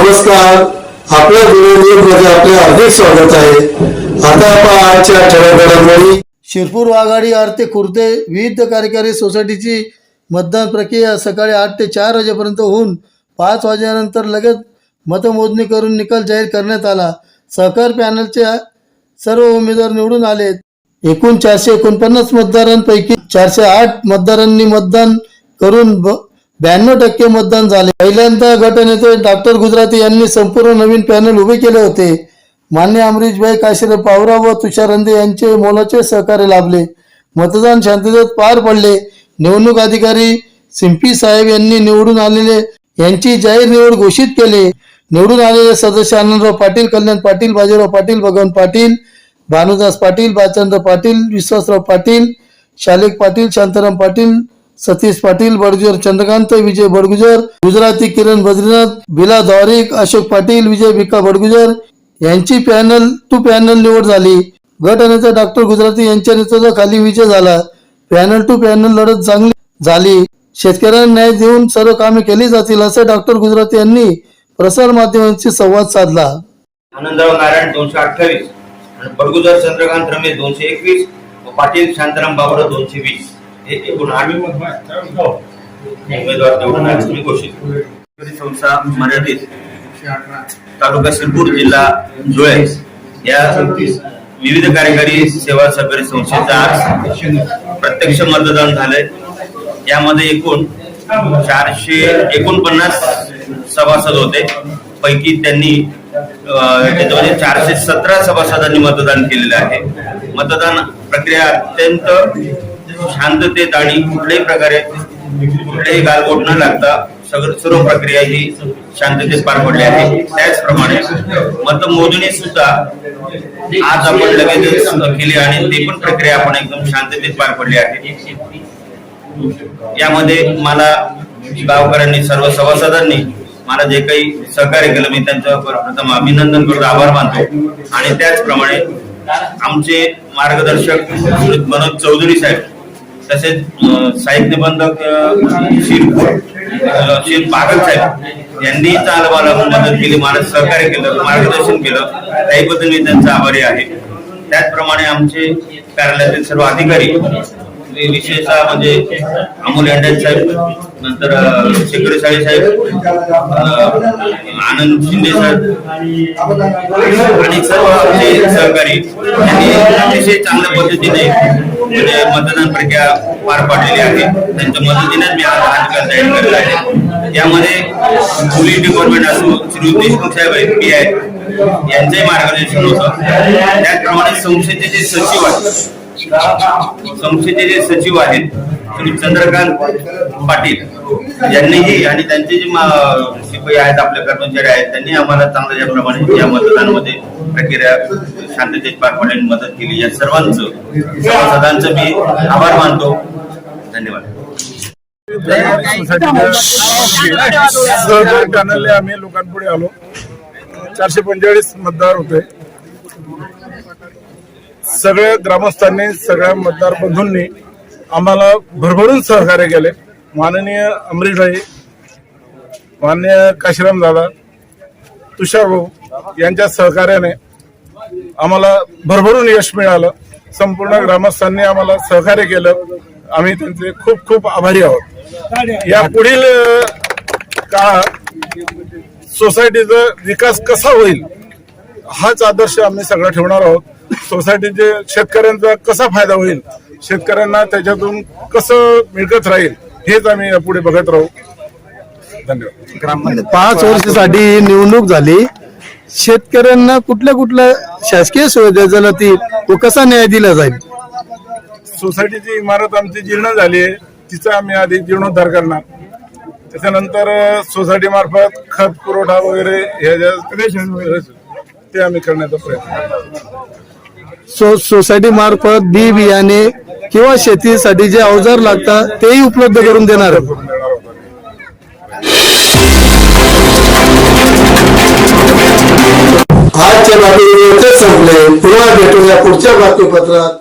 नमस्कार. आपल्या न्यूजमध्ये आपले हार्दिक स्वागत आहे. आता आपण आजच्या ठळक घडामोडी शिरपूर वाघाडी आरते खुर्दे विविध कार्यकारी सोसायटीची मतदान प्रक्रिया सकाळी आठ ते चार वाजेपर्यंत होऊन पाच वाजेनंतर लगेच मतमोजणी करून निकाल जाहीर करण्यात आला. सहकार पॅनलच्या सर्व उमेदवार निवडून आले. एकूण चारशे एकोणपन्नास मतदारांपैकी चारशे आठ मतदारांनी मतदान करून ब- ब्याण्णव टक्के मतदान झाले. पहिल्यांदा गटनेते डॉक्टर गुजराती यांनी संपूर्ण नवीन पॅनल उभे केले होते. मान्य अमरीशभाई काशीर पावरा व तुषार रंदे यांचे मोलाचे सहकार्य लाभले. मतदान शांततेत पार पडले. निवडणूक अधिकारी सिंपी साहेब यांनी निवडून आलेले यांची जाहीर निवड घोषित केले. निवडून आलेले सदस्य आनंदराव पाटील कल्याण पाटील बाजीराव पाटील भगवान पाटील भानुदास पाटील बालचंद्र पाटील विश्वासराव पाटील शालिक पाटील शांताराम पाटील सतीश पाटील बडगुजर चंद्रकांत विजय बडगुजर गुजराती किरण बद्रीनाथ बिला दौरिक अशोक पाटील विजय भिका बडगुजर यांची पॅनल टू पॅनल निवड झाली. गट नेता डॉक्टर गुजराती यांच्या नेतृत्वाखाली विजय झाला. पॅनल टू पॅनल लढत चांगली झाली. शेतकऱ्यांना न्याय देऊन सर्व कामे केली जातील असे डॉक्टर गुजराती यांनी प्रसार माध्यमांशी संवाद साधला. आनंदराव नारायण दोनशे अठ्ठावीस आणि बडगुजर चंद्रकांत रमेश दोनशे एकवीस व पाटील शांताराम बाबर दोनशे वीस. उमेदवार निवडून घोषित संस्था मर्यादित। तालुका शिरपूर जिल्हा धुळे या विविध कार्यकारी सेवा सहकारी संस्थेचा आज प्रत्यक्ष मतदान झालंय। यामध्ये एकूण चारशे एकोणपन्नास सभासद होते. पैकी त्यांनी त्याच्यामध्ये चारशे सतरा सभासदांनी मतदान केलेलं आहे. मतदान प्रक्रिया अत्यंत शांततेत आणि कुठल्याही प्रकारे कुठलेही गालबोट न लागता सगळं सर्व प्रक्रिया ही शांततेत पार पडली आहे. त्याचप्रमाणे मतमोजणी सुद्धा आज आपण लगेच केली आणि ती पण प्रक्रिया आपण एकदम शांततेत पार पडली आहे. यामध्ये मला गावकऱ्यांनी सर्व सभासदांनी मला जे काही सहकार्य केलं मी त्यांचं प्रथम अभिनंदन करतो आभार मानतो. आणि त्याचप्रमाणे आमचे मार्गदर्शक मनोज चौधरी साहेब तसेच साहित्य निबंधक श्री पागल साहेब यांनी चालवाला मदत केली मला सहकार्य केलं मार्गदर्शन केलं. त्याबद्दल मी त्यांचा आभारी आहे. त्याचप्रमाणे आमचे कार्यालयातील सर्व अधिकारी विशेषतः म्हणजे अमोल यांडे साहेब नंतर शेकडे साळे साहेब आनंद शिंदे साहेब आणि सर्व आमचे सहकारी यांनी अतिशय चांगल्या पद्धतीने म्हणजे मतदान प्रक्रिया पार पाडलेली आहे. त्यांच्या मदतीनेच मी आज हा जाहीर केलेला आहे. यामध्ये पोलीस डिपार्टमेंट असो श्री देशमुख साहेब आहेत पी आय यांचंही मार्गदर्शन होतं. त्याचप्रमाणे संस्थेचे जे सचिव आहेत संस्थेचे जे सचिव आहेत श्री चंद्रकांत पाटील यांनीही आणि त्यांचे जे शिपाई आहेत आपले कर्मचारी आहेत त्यांनी आम्हाला चांगल्या याप्रमाणे या मतदानामध्ये प्रक्रिया शांततेत पार पाडण्याची मदत केली. या सर्वांचं सभासदांचं मी आभार मानतो. धन्यवाद. आम्ही लोकांपुढे आलो. चारशे पंचेचाळीस मतदार होते. सगळ्या ग्रामस्थांनी सगळ्या मतदार बंधूंनी आम्हाला भरभरून सहकार्य केले. माननीय अमरीशभाई माननीय काशीराम दादा तुषार भाऊ यांच्या सहकार्याने आम्हाला भरभरून यश मिळालं. संपूर्ण ग्रामस्थांनी आम्हाला सहकार्य केलं. आम्ही त्यांचे खूप खूप आभारी आहोत. या पुढील काळात सोसायटीचा विकास कसा होईल हाच आदर्श आम्ही सगळा ठेवणार आहोत. सोसायटीचे शेतकऱ्यांचा कसा फायदा होईल? शेतकऱ्यांना त्याच्यातून कसं मिळकत राहील हेच आम्ही यापुढे बघत राहू. धन्यवाद. पाच वर्षासाठी निवडणूक झाली. शेतकऱ्यांना कुठल्या कुठल्या शासकीय सुविधा झाला ती व कसा न्याय दिला जाईल? सोसायटीची इमारत आमची जीर्ण झाली आहे. तिचा आम्ही आधी जीर्णोद्धार करणार. त्याच्यानंतर सोसायटी मार्फत खत पुरवठा वगैरे हे जे ते आम्ही करण्याचा प्रयत्न करणार. सो सोसायटी मार्फत बी बियाणे किंवा शेतीसाठी जे अवजार लागतात तेही उपलब्ध करून देणार आजच्या बातमी संपले. पुन्हा भेटूया पुढच्या बातमीपत्रात.